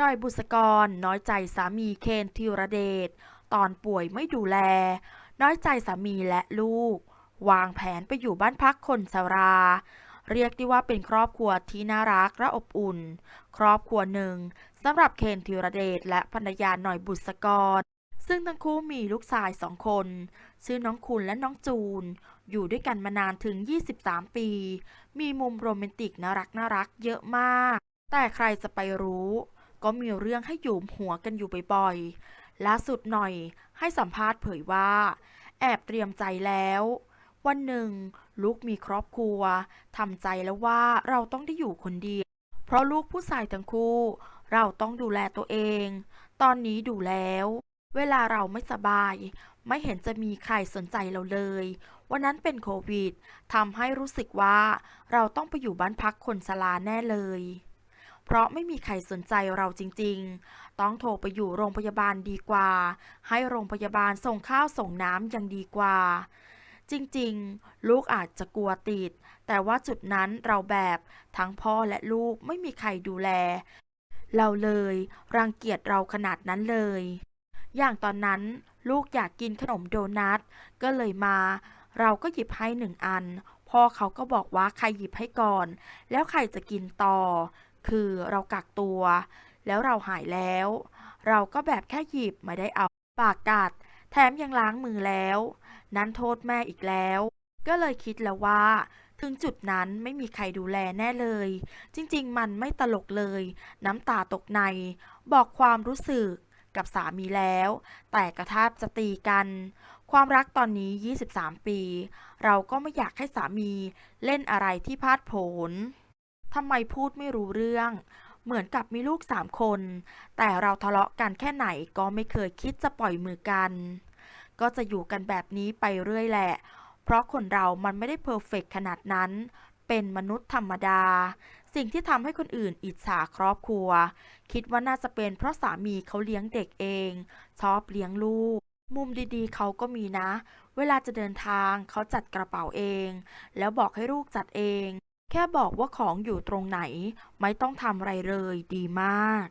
น่อยบุษกร น้อยใจสามีเคนธีรเดช ตอนป่วยไม่ดูแล น้อยใจสามีและลูก วางแผนไปอยู่บ้านพักคนชรา เรียกได้ว่าเป็นครอบครัวที่น่ารักและอบอุ่น ครอบครัวหนึ่งสำหรับเคนธีรเดชและภรรยาหน่อยบุษกร ซึ่งทั้งคู่มีลูกชายสองคน ชื่อน้องคุณและน้องจูน อยู่ด้วยกันมานานถึง 23 ปี มีมุมโรแมนติกน่ารักน่ารักเยอะมาก แต่ใครจะไปรู้ ก็มีเรื่องให้หยุมหัวกันอยู่บ่อยๆล่าสุดหน่อยให้สัมภาษณ์เผยว่า แอบเตรียมใจแล้ว วันหนึ่ง ลูกมีครอบครัวทำใจแล้วว่าเราต้องได้อยู่คนเดียว เพราะลูกผู้ชายทั้งคู่ เราต้องดูแลตัวเอง ตอนนี้ดูแล้ว เวลาเราไม่สบาย ไม่เห็นจะมีใครสนใจเราเลย วันนั้นเป็นโควิดทำให้รู้สึกว่า เราต้องไปอยู่บ้านพักคนชราแน่เลย เพราะไม่มีใครสนใจเราจริง ๆ ต้องโทรไปอยู่โรงพยาบาลดีกว่า ให้โรงพยาบาลส่งข้าวส่งน้ำยังดีกว่า จริงๆ ลูกอาจจะกลัวติด แต่ว่าจุดนั้นเราแบบทั้งพ่อและลูกไม่มีใครดูแล เราเลยรังเกียจเราขนาดนั้นเลย อย่างตอนนั้นลูกอยากกินขนมโดนัทก็เลยมา เราก็หยิบให้หนึ่งอันพ่อเขาก็บอกว่าใครหยิบให้ก่อน แล้วใครจะกินต่อ คือเรากักตัว แล้วเราหายแล้ว เราก็แบบแค่หยิบไม่ได้เอาปากกัด แถมยังล้างมือแล้ว นั้นโทษแม่อีกแล้ว ก็เลยคิดแล้วว่า ถึงจุดนั้นไม่มีใครดูแลแน่เลย จริงๆ มันไม่ตลกเลย น้ำตาตกใน บอกความรู้สึกกับสามีแล้ว แต่กระทาบจะตีกัน ความรักตอนนี้ 23 ปี เราก็ไม่อยากให้สามีเล่นอะไรที่พลาดผล ทำไมพูดไม่รู้เรื่อง เหมือนกับมีลูกสามคน แต่เราทะเลาะกันแค่ไหนก็ไม่เคยคิดจะปล่อยมือกัน ก็จะอยู่กันแบบนี้ไปเรื่อยแหละ เพราะคนเรามันไม่ได้เพอร์เฟกต์ขนาดนั้น เป็นมนุษย์ธรรมดา สิ่งที่ทำให้คนอื่นอิจฉาครอบครัว คิดว่าน่าจะเป็นเพราะสามีเขาเลี้ยงเด็กเอง ชอบเลี้ยงลูก มุมดีๆ เขาก็มีนะ เวลาจะเดินทางเขาจัดกระเป๋าเอง แล้วบอกให้ลูกจัดเอง แค่บอกว่าของอยู่ตรงไหน ไม่ต้องทำอะไรเลย ดีมาก